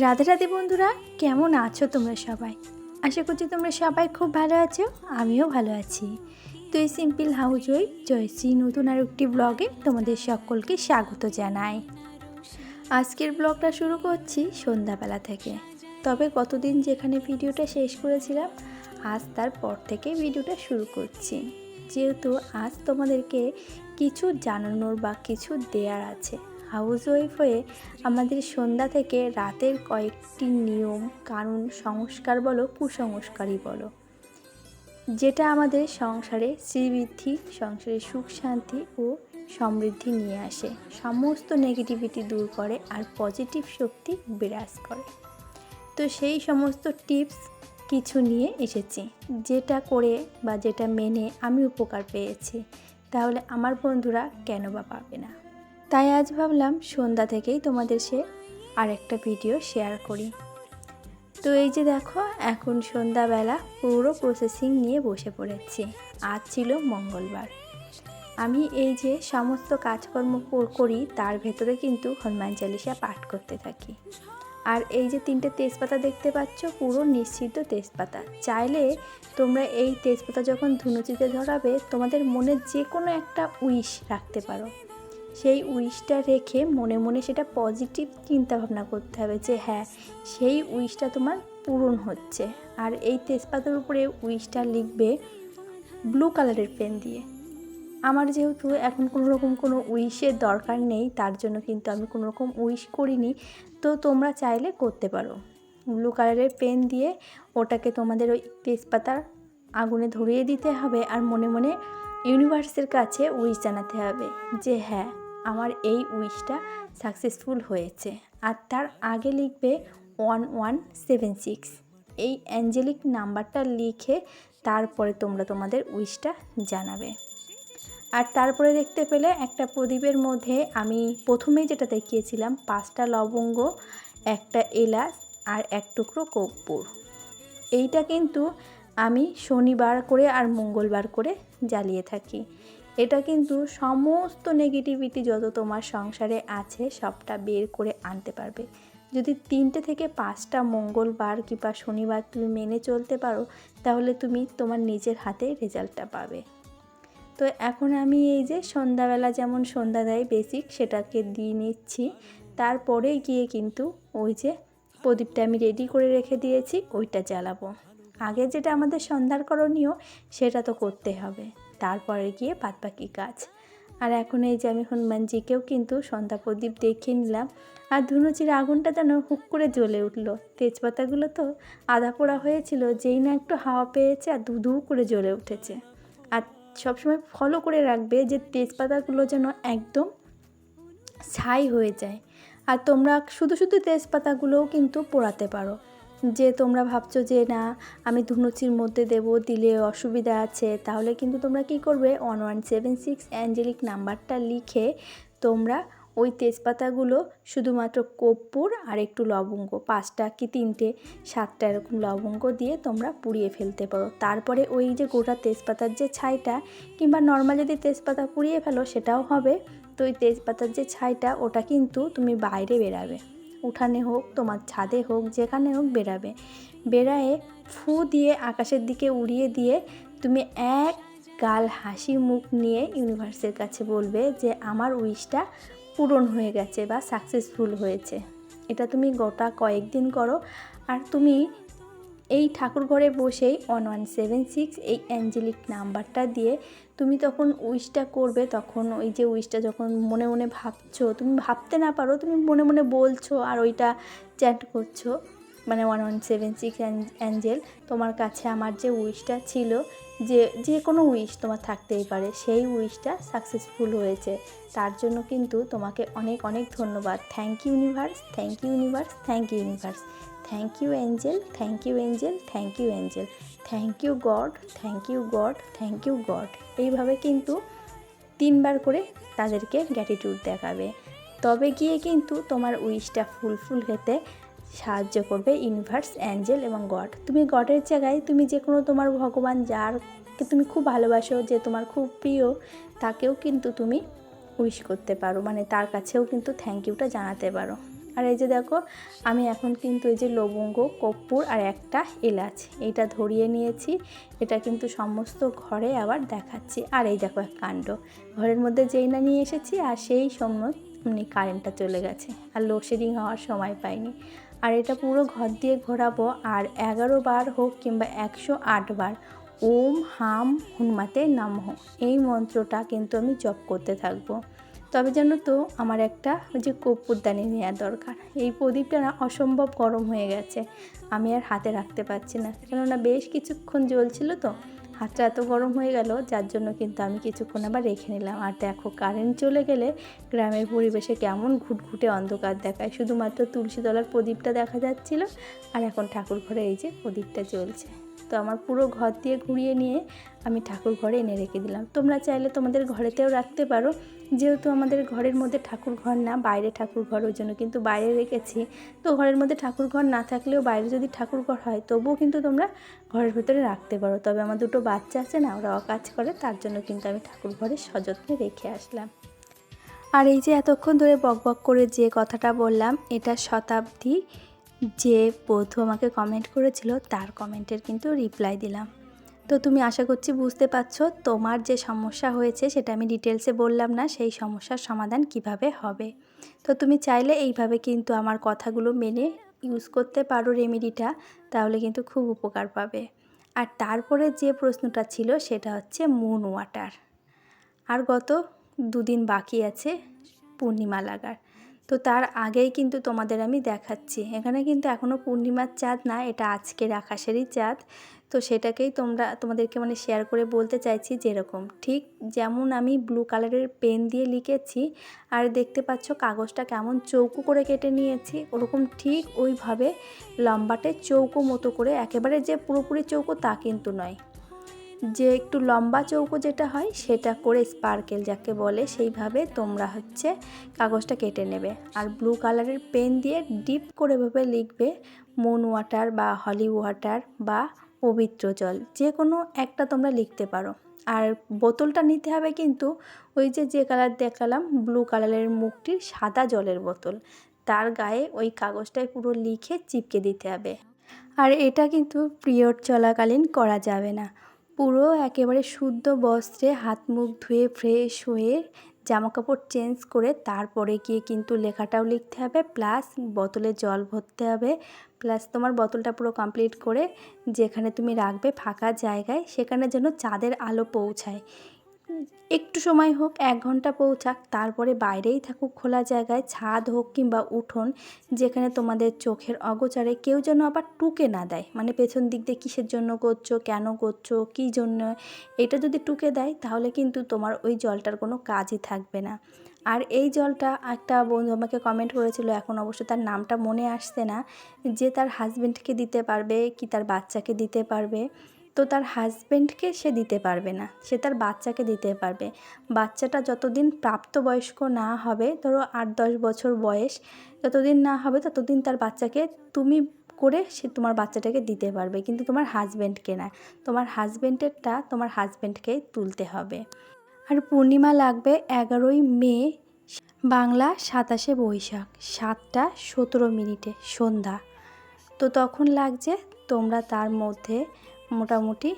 রাধে রাধে বন্ধুরা, কেমন আছো তোমরা সবাই? আশা করছি তোমরা সবাই খুব ভালো আছো, আমিও ভালো আছি। তো এই সিম্পল হাউস ওই জয়শ্রী নতুন আর একটি ব্লগে তোমাদের সকলকে স্বাগত জানাই। আজকের ব্লগটা শুরু করছি সন্ধ্যাবেলা থেকে। তবে গতদিন যেখানে ভিডিওটা শেষ করেছিলাম, আজ তার পর থেকে ভিডিওটা শুরু করছি। যেহেতু আজ তোমাদেরকে কিছু জানানোর বা কিছু দেয়ার আছে হাউস ওয়াইফ হয়ে আমাদের সন্ধ্যা থেকে রাতের কয়েকটি নিয়ম কানুন সংস্কার বলো, কুসংস্কারই বলো। যেটা আমাদের সংসারে শ্রীবৃদ্ধি, সংসারে সুখ, শান্তি ও সমৃদ্ধি নিয়ে আসে। সমস্ত নেগেটিভিটি দূর করে আর পজিটিভ শক্তি বিরাজ করে। তো সেই সমস্ত টিপস কিছু নিয়ে এসেছি। যেটা করে বা যেটা মেনে আমি উপকার পেয়েছি। তাহলে আমার বন্ধুরা কেন বা পাবে না? তাই আজ ভাবলাম সন্ধ্যা থেকেই তোমাদের সে আরেকটা ভিডিও শেয়ার করি। তো এই যে দেখো, এখন সন্ধ্যাবেলা পুরো প্রসেসিং নিয়ে বসে পড়েছি। আজ ছিল মঙ্গলবার। আমি এই যে সমস্ত কাজকর্ম করি তার ভেতরে কিন্তু হনুমান চালিসা পাঠ করতে থাকি। আর এই যে তিনটে তেজপাতা দেখতে পাচ্ছ, পুরো নিশ্চিত তেজপাতা। চাইলে তোমরা এই তেজপাতা যখন ধুনুচিতে ধরাবে, তোমাদের মনে যে কোনো একটা উইশ রাখতে পারো। সেই উইশটা রেখে মনে মনে সেটা পজিটিভ চিন্তা ভাবনা করতে হবে যে হ্যাঁ সেই উইশটা তোমার পূরণ হচ্ছে। আর এই তেজপাতার উপরে উইশটা লিখবে ব্লু কালারের পেন দিয়ে। আমার যেহেতু এখন কোনো রকম কোনো উইশের দরকার নেই, তার জন্য কিন্তু আমি কোনো রকম উইশ করিনি। তো তোমরা চাইলে করতে পারো। ব্লু কালারের পেন দিয়ে ওটাকে তোমাদের ওই তেজপাতার আগুনে ধরিয়ে দিতে হবে আর মনে মনে ইউনিভার্সের কাছে উইশ জানাতে হবে যে হ্যাঁ আমার এই উইশটা সাকসেসফুল হয়েছে। আর তার আগে লিখবে ওয়ান ওয়ান সেভেন সিক্স। এই অ্যাঞ্জেলিক নাম্বারটা লিখে তারপরে তোমরা তোমাদের উইশটা জানাবে। আর তারপরে দেখতে পেলে একটা প্রদীপের মধ্যে আমি প্রথমেই যেটা দেখিয়েছিলাম, পাঁচটা লবঙ্গ, একটা এলাচ আর এক টুকরো কর্পূর। এইটা কিন্তু আমি শনিবার করে আর মঙ্গলবার করে জ্বালিয়ে থাকি। এটা কিন্তু সমস্ত নেগেটিভিটি যত তোমার সংসারে আছে, সবটা বের করে আনতে পারবে। যদি তিনটে থেকে পাঁচটা মঙ্গলবার কিংবা শনিবার তুমি মেনে চলতে পারো, তাহলে তুমি তোমার নিজের হাতে রেজাল্টটা পাবে। তো এখন আমি এই যে সন্ধ্যাবেলা যেমন সন্ধ্যা দেয় বেসিক সেটাকে দিয়ে নিচ্ছি। তারপরে গিয়ে কিন্তু ওই যে প্রদীপটা আমি রেডি করে রেখে দিয়েছি, ওইটা জ্বালাবো। আগে যেটা আমাদের সন্ধ্যার করণীয়, সেটা তো করতে হবে। তারপরে গিয়ে বাদ বাকি কাজ। আর এখন এই যে আমি এখন হনুমানজিকেও কিন্তু সন্ধ্যা প্রদীপ দেখিয়ে নিলাম। আর ধুনুচির আগুনটা যেন হুক করে জ্বলে উঠল। তেজপাতাগুলো তো আধা পোড়া হয়েছিল, যেই না একটু হাওয়া পেয়েছে আর ধু ধু করে জ্বলে উঠেছে। আর সবসময় ফলো করে রাখবে যে তেজপাতাগুলো যেন একদম ছাই হয়ে যায়। আর তোমরা শুধু শুধু তেজপাতাগুলোও কিন্তু পোড়াতে পারো। যে তোমরা ভাবছ যে না, আমি ধুনুচির মধ্যে দেব, দিলে অসুবিধা আছে, তাহলে কিন্তু তোমরা কি করবে? One one seven six angelic নাম্বারটা লিখে তোমরা ওই তেজপাতাগুলো শুধুমাত্র কর্পূর আর একটু লবঙ্গ, পাঁচটা কি তিনটে, সাতটা এরকম লবঙ্গ দিয়ে তোমরা পুড়িয়ে ফেলতে পারো। তারপরে ওই যে গোটা তেজপাতার যে ছাইটা, কিংবা নর্মাল যদি তেজপাতা পুড়িয়ে ফেলো, সেটাও হবে। তো ওই তেজপাতার যে ছাইটা, ওটা কিন্তু তুমি বাইরে বেরাবে। উঠানে হোক, তোমার ছাদে হোক, যেখানে হোক বেরাবে বেরায়ে ফু দিয়ে আকাশের দিকে উড়িয়ে দিয়ে তুমি এক গাল হাসি মুখ নিয়ে ইউনিভার্সের কাছে বলবে যে, আমার উইশটা পূরণ হয়ে গেছে বা সাকসেসফুল হয়েছে। এটা তুমি গোটা কয়েকদিন করো। আর তুমি এই ঠাকুর ঘরে বসেই ওয়ান ওয়ান সেভেন সিক্স এই অ্যাঞ্জেলিক নাম্বারটা দিয়ে তুমি তখন উইশটা করবে, তখন ওই যে উইশটা যখন মনে মনে ভাবছ, তুমি ভাবতে না পারো, তুমি মনে মনে বলছো আর ওইটা চ্যাট করছ। মানে one one seven six angel তোমার কাছে আমার যে উইশটা ছিল, যে যে কোনো উইশ তোমার থাকতেই পারে, সেই উইশটা সাকসেসফুল হয়েছে। তার জন্য কিন্তু তোমাকে অনেক অনেক ধন্যবাদ। Thank you universe thank you universe thank you universe thank you angel thank you angel thank you angel thank you God thank you God thank you God এইভাবে কিন্তু তিনবার করে তাদেরকে গ্র্যাটিটিউড দেখাবে। তবে গিয়ে কিন্তু তোমার উইশটা ফুলফুল হতে সাহায্য করবে ইউনিভার্স, অ্যাঞ্জেল এবং গড। তুমি গডের জায়গায় তুমি যে কোনো তোমার ভগবান যারকে তুমি খুব ভালোবাসো, যে তোমার খুব প্রিয়, তাকেও কিন্তু তুমি উইশ করতে পারো। মানে তার কাছেও কিন্তু থ্যাংক ইউটা জানাতে পারো। আর এই যে দেখো, আমি এখন কিন্তু এই যে লবঙ্গ, কর্পূর আর একটা এলাচ এইটা ধরিয়ে নিয়েছি। এটা কিন্তু সমস্ত ঘরে আবার দেখাচ্ছি। আর এই দেখো এক কাণ্ড। ঘরের মধ্যে যেই না নিয়ে এসেছি, আর সেই সময় এমনি কারেন্টটা চলে গেছে। আর লোডশেডিং হওয়ার সময় পাইনি। আর এটা পুরো ঘর দিয়ে ঘোরাবো আর এগারো বার হোক কিংবা একশো আট বার, ওম হাম হনুমাতে হোক এই মন্ত্রটা কিন্তু আমি জপ করতে থাকব। তবে জানো তো, আমার একটা ওই যে কর্পূরদানি নেওয়া দরকার। এই প্রদীপটা না অসম্ভব গরম হয়ে গেছে। আমি আর হাতে রাখতে পারছি না। কেননা বেশ কিছুক্ষণ জ্বলছিল তো। হাতটা এত গরম হয়ে গেল, যার জন্য কিন্তু আমি কিছুক্ষণ আবার রেখে নিলাম। আর দেখো কারেন্ট চলে গেলে গ্রামের পরিবেশে কেমন ঘুটঘুটে অন্ধকার দেখায়। শুধুমাত্র তুলসী তলার প্রদীপটা দেখা যাচ্ছিল, আর এখন ঠাকুর ঘরে এই যে প্রদীপটা জ্বলছে। তো আমার পুরো ঘর দিয়ে ঘুরিয়ে নিয়ে আমি ঠাকুর ঘরে এনে রেখে দিলাম। তোমরা চাইলে তোমাদের ঘরেতেও রাখতে পারো। যেহেতু আমাদের ঘরের মধ্যে ঠাকুর ঘর না, বাইরে ঠাকুর ঘর, ওই জন্য কিন্তু বাইরে রেখেছি। তো ঘরের মধ্যে ঠাকুর ঘর না থাকলেও বাইরে যদি ঠাকুর ঘর হয়, তবুও কিন্তু তোমরা ঘরের ভেতরে রাখতে পারো। তবে আমার দুটো বাচ্চা আছে না, ওরা অকাজ করে, তার জন্য কিন্তু আমি ঠাকুর ঘরে সযত্নে রেখে আসলাম। আর এই যে এতক্ষণ ধরে বকবক করে যে কথাটা বললাম, এটা শতাব্দী যে বধূ আমাকে কমেন্ট করেছিল, তার কমেন্টের কিন্তু রিপ্লাই দিলাম। তো তুমি আশা করছি বুঝতে পারছ, তোমার যে সমস্যা হয়েছে সেটা আমি ডিটেলসে বললাম না, সেই সমস্যার সমাধান কীভাবে হবে। তো তুমি চাইলে এইভাবে কিন্তু আমার কথাগুলো মেনে ইউজ করতে পারো রেমেডিটা তাহলে কিন্তু খুব উপকার পাবে। আর তারপরে যে প্রশ্নটা ছিল, সেটা হচ্ছে মুন ওয়াটার আর গত দুদিন বাকি আছে পূর্ণিমা লাগার। তো তার আগেই কিন্তু তোমাদের আমি দেখাচ্ছি। এখানে কিন্তু এখনও পূর্ণিমার চাঁদ না, এটা আজকের আকাশেরই চাঁদ। তো সেটাকেই তোমরা, তোমাদেরকে মানে শেয়ার করে বলতে চাইছি যেরকম। ঠিক যেমন আমি ব্লু কালারের পেন দিয়ে লিখেছি, আর দেখতে পাচ্ছ কাগজটা কেমন চৌকো করে কেটে নিয়েছি, ওরকম ঠিক ওইভাবে লম্বাটে চৌকো মতো করে, একেবারে যে পুরোপুরি চৌকো তা কিন্তু নয়। যে একটু লম্বা চৌকো যেটা হয়, সেটা করে স্পার্কেল যাকে বলে, সেইভাবে তোমরা হচ্ছে কাগজটা কেটে নেবে। আর ব্লু কালারের পেন দিয়ে ডিপ করে ভাবে লিখবে মন ওয়াটার বা হলি ওয়াটার বা পবিত্র জল যে কোনো একটা তোমরা লিখতে পারো। আর বোতলটা নিতে হবে কিন্তু ওই যে যে কালার দেখালাম, ব্লু কালারের মুখটির সাদা জলের বোতল। তার গায়ে ওই কাগজটায় পুরো লিখে চিপকে দিতে হবে। আর এটা কিন্তু পিরিয়ড চলাকালীন করা যাবে না। পুরো একেবারে শুদ্ধ বস্ত্রে হাত মুখ ধুয়ে ফ্রেশ হয়ে জামাকাপড় চেঞ্জ করে তারপরে গিয়ে কিন্তু লেখাটাও লিখতে হবে প্লাস বোতলে জল ভরতে হবে প্লাস তোমার বোতলটা পুরো কমপ্লিট করে যেখানে তুমি রাখবে ফাঁকা জায়গায় সেখানে যেন চাঁদের আলো পৌঁছায়। একটু সময় হোক, এক ঘণ্টা পৌঁছাক, তারপরে বাইরেই থাকুক, খোলা জায়গায় ছাদ হোক কিংবা উঠোন, যেখানে তোমাদের চোখের অগোচারে কেউ যেন আবার টুকে না দেয়। মানে পেছন দিক দিয়ে কিসের জন্য করছ, কেন করছ, কী জন্য? এটা যদি টুকে দেয়, তাহলে কিন্তু তোমার ওই জলটার কোনো কাজই থাকবে না। আর এই জলটা একটা বন্ধু আমাকে কমেন্ট করেছিল, এখন অবশ্য তার নামটা মনে আসছে না, যে তার হাজব্যান্ডকে দিতে পারবে, কি তার বাচ্চাকে দিতে পারবে। তো তার হাজব্যান্ডকে সে দিতে পারবে না, সে তার বাচ্চাকে দিতে পারবে। বাচ্চাটা যতদিন প্রাপ্তবয়স্ক না হবে, ধরো আট দশ বছর বয়স, যতদিন না হবে ততদিন তার বাচ্চাকে তুমি করে সে তোমার বাচ্চাটাকে দিতে পারবে, কিন্তু তোমার হাজব্যান্ডকে না। তোমার হাজব্যান্ডেরটা তোমার হাজব্যান্ডকেই তুলতে হবে। আর পূর্ণিমা লাগবে এগারোই মে, বাংলা সাতাশে বৈশাখ, সাতটা সতেরো মিনিটে সন্ধ্যা। তো তখন লাগছে তোমরা তার মধ্যে মোটামুটি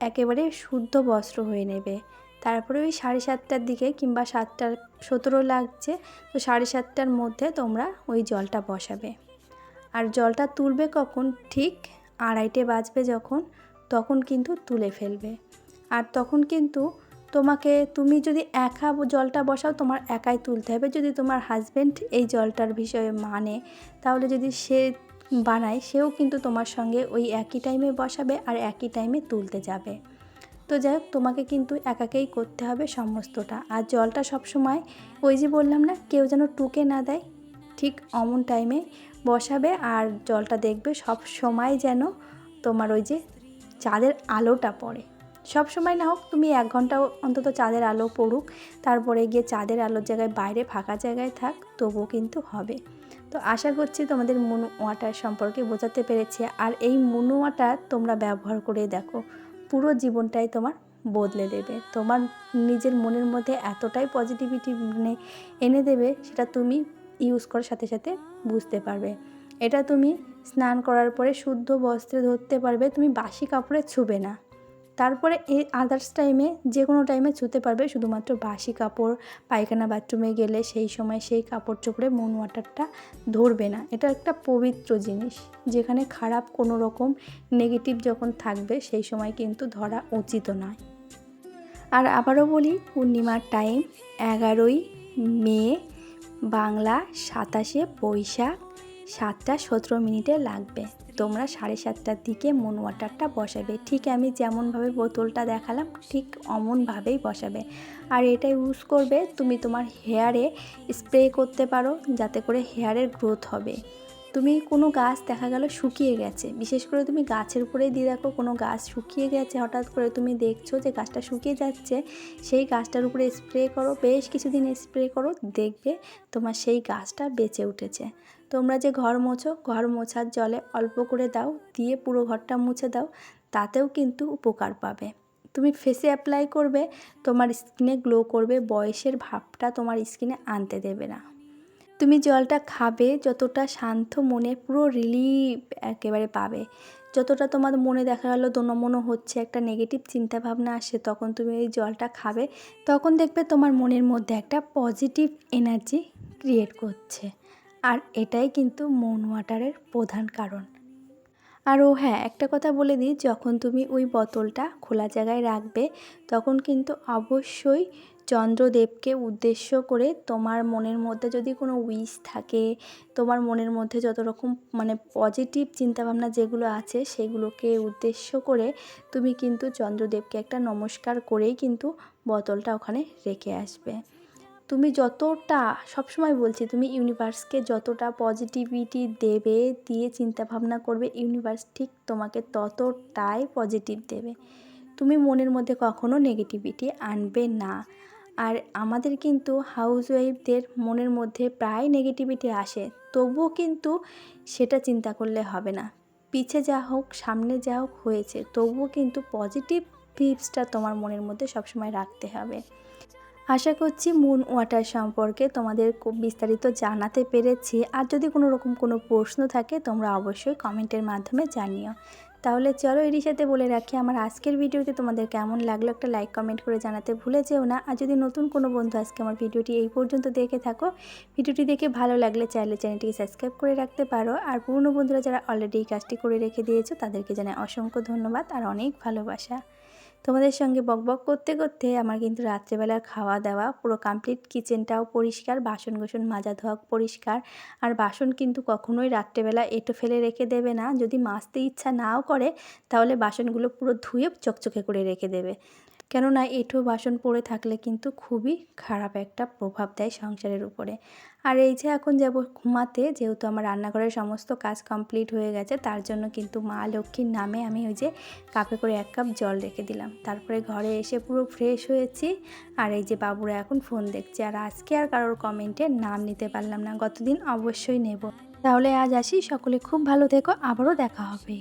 একেবারে শুদ্ধ বস্ত্র হয়ে নেবে। তারপরে ওই সাড়ে সাতটার দিকে কিংবা সাতটার, সতেরো লাগছে, তো সাড়ে সাতটার মধ্যে তোমরা ওই জলটা বসাবে। আর জলটা তুলবে কখন? ঠিক আড়াইটে বাজবে যখন, তখন কিন্তু তুলে ফেলবে। আর তখন কিন্তু তোমাকে, তুমি যদি একা জলটা বসাও, তোমার একাই তুলতে হবে। যদি তোমার হাজব্যান্ড এই জলটার বিষয়ে মানে তাহলে যদি সে বানায়, সেও কিন্তু তোমার সঙ্গে ওই একই টাইমে বসাবে আর একই টাইমে তুলতে যাবে। তো যাই হোক, তোমাকে কিন্তু একাকেই করতে হবে সমস্তটা। আর জলটা সবসময় ওই যে বললাম না, কেউ যেন টুকে না দেয়, ঠিক অমন টাইমে বসাবে আর জলটা দেখবে সব সময় যেন তোমার ওই যে চাঁদের আলোটা পড়ে। সব সময় না হোক, তুমি এক ঘণ্টা অন্তত চাঁদের আলো পড়ুক, তারপরে গিয়ে চাঁদের আলোর জায়গায় বাইরে ফাঁকা জায়গায় থাক, তবুও কিন্তু হবে। তো আশা করছি তোমাদের মুন ওয়াটার সম্পর্কে বোঝাতে পেরেছি। আর এই মুন তোমরা ব্যবহার করে দেখো, পুরো জীবনটাই তোমার বদলে দেবে। তোমার নিজের মনের মধ্যে এতটাই পজিটিভিটি মানে এনে দেবে, সেটা তুমি ইউজ করার সাথে সাথে বুঝতে পারবে। এটা তুমি স্নান করার পরে শুদ্ধ বস্ত্রে ধরতে পারবে, তুমি বাসি কাপড়ে ছুবে না। তারপরে এই আদার্স টাইমে যে কোনো টাইমে ছুতে পারবে, শুধুমাত্র বাসি কাপড়, পায়খানা বাথরুমে গেলে সেই সময় সেই কাপড় চোপড়ে মুন ওয়াটারটা ধরবে না। এটা একটা পবিত্র জিনিস, যেখানে খারাপ কোনো রকম নেগেটিভ যখন থাকবে, সেই সময় কিন্তু ধরা উচিত নয়। আর আবারও বলি, পূর্ণিমার টাইম এগারোই মে, বাংলা সাতাশে বৈশাখ, সাতটা সতেরো মিনিটে লাগবে। তোমরা সাড়ে সাতটার দিকে মুন ওয়াটারটা বসাবে। ঠিক আমি যেমনভাবে বোতলটা দেখালাম, ঠিক অমনভাবেই বসাবে। আর এটা ইউজ করবে, তুমি তোমার হেয়ারে স্প্রে করতে পারো, যাতে করে হেয়ারের গ্রোথ হবে। তুমি কোনো গাছ দেখা গেল শুকিয়ে গেছে, বিশেষ করে তুমি গাছের উপরেই দিয়ে দেখো কোনো গাছ শুকিয়ে গেছে, হঠাৎ করে তুমি দেখছ যে গাছটা শুকিয়ে যাচ্ছে, সেই গাছটার উপরে স্প্রে করো, বেশ কিছুদিন স্প্রে করো, দেখবে তোমার সেই গাছটা বেঁচে উঠেছে। তোমরা যে ঘর মোছো, ঘর মোছার জলে অল্প করে দাও, দিয়ে পুরো ঘরটা মুছে দাও, তাতেও কিন্তু উপকার পাবে। তুমি ফেসে অ্যাপ্লাই করবে, তোমার স্কিনে গ্লো করবে, বয়সের ভাবটা তোমার স্কিনে আনতে দেবে না। তুমি জলটা খাবে, যতটা শান্ত মনে, পুরো রিলিফ একেবারে পাবে। যতটা তোমার মনে দেখা গেল দোনমনো হচ্ছে, একটা নেগেটিভ চিন্তাভাবনা আসে, তখন তুমি এই জলটা খাবে, তখন দেখবে তোমার মনের মধ্যে একটা পজিটিভ এনার্জি ক্রিয়েট করছে। আর এটাই কিন্তু মন ওয়াটারের প্রধান কারণ। আর ও হ্যাঁ একটা কথা বলে দিই, যখন তুমি ওই বোতলটা খোলা জায়গায় রাখবে, তখন কিন্তু অবশ্যই চন্দ্রদেবকে উদ্দেশ্য করে তোমার মনের মধ্যে যদি কোনো উইশ থাকে, তোমার মনের মধ্যে যত রকম মানে পজিটিভ চিন্তাভাবনা যেগুলো আছে, সেগুলোকে উদ্দেশ্য করে তুমি কিন্তু চন্দ্রদেবকে একটা নমস্কার করেই কিন্তু বোতলটা ওখানে রেখে আসবে। তুমি যতটা, সবসময় বলছি, তুমি ইউনিভার্সকে যতটা পজিটিভিটি দেবে, দিয়ে চিন্তাভাবনা করবে ইউনিভার্স ঠিক তোমাকে ততটাই পজিটিভ দেবে। তুমি মনের মধ্যে কখনো নেগেটিভিটি আনবে না। আর আমাদের কিন্তু হাউস ওয়াইফদের মনের মধ্যে প্রায় নেগেটিভিটি আসে, তবুও কিন্তু সেটা চিন্তা করলে হবে না। পিছে যা হোক, সামনে যা হোক হয়েছে, তবুও কিন্তু পজিটিভ ভিপসটা তোমার মনের মধ্যে সবসময় রাখতে হবে। আশা করছি মুন ওয়াটার সম্পর্কে তোমাদের খুব বিস্তারিত জানাতে পেরেছি। আর যদি কোনো রকম কোনো প্রশ্ন থাকে, তোমরা অবশ্যই কমেন্টের মাধ্যমে জানিও। তাহলে চলো এরই সাথে বলে রাখি, আমার আজকের ভিডিওটি তোমাদের কেমন লাগল একটা লাইক কমেন্ট করে জানাতে ভুলে যেও না। আর যদি নতুন কোনো বন্ধু আজকে আমার ভিডিওটি এই পর্যন্ত দেখে থাকো, ভিডিওটি দেখে ভালো লাগলে চাইলে চ্যানেলটিকে সাবস্ক্রাইব করে রাখতে পারো। আর পুরনো বন্ধুরা যারা অলরেডি এই কাজটি করে রেখে দিয়েছ, তাদেরকে জানাই অসংখ্য ধন্যবাদ আর অনেক ভালোবাসা। তোমাদের সঙ্গে বকবক করতে করতে আমার কিন্তু রাত্রেবেলার খাওয়া দাওয়া পুরো কমপ্লিট কিচেনটাও পরিষ্কার বাসন গোসন মাজা ধোয়া পরিষ্কার। আর বাসন কিন্তু কখনোই রাত্রেবেলা এটো ফেলে রেখে দেবে না। যদি মাজতে ইচ্ছা নাও করে, তাহলে বাসনগুলো পুরো ধুয়ে চকচকে করে রেখে দেবে। কেননা এঁঠো বাসন পড়ে থাকলে কিন্তু খুবই খারাপ একটা প্রভাব দেয় সংসারের উপরে। আর এই যে এখন যাব ঘুমাতে, যেহেতু আমার রান্নাঘরের সমস্ত কাজ কমপ্লিট হয়ে গেছে, তার জন্য কিন্তু মা লক্ষ্মীর নামে আমি ওই যে কাপে করে এক কাপ জল রেখে দিলাম। তারপরে ঘরে এসে পুরো ফ্রেশ হয়েছি। আর এই যে বাবুরা এখন ফোন দেখছে। আর আজকে আর কারোর কমেন্টে নাম নিতে পারলাম না। গতদিন অবশ্যই নেব। তাহলে আজ আসি। সকলে খুব ভালো থেকো। আবারও দেখা হবে।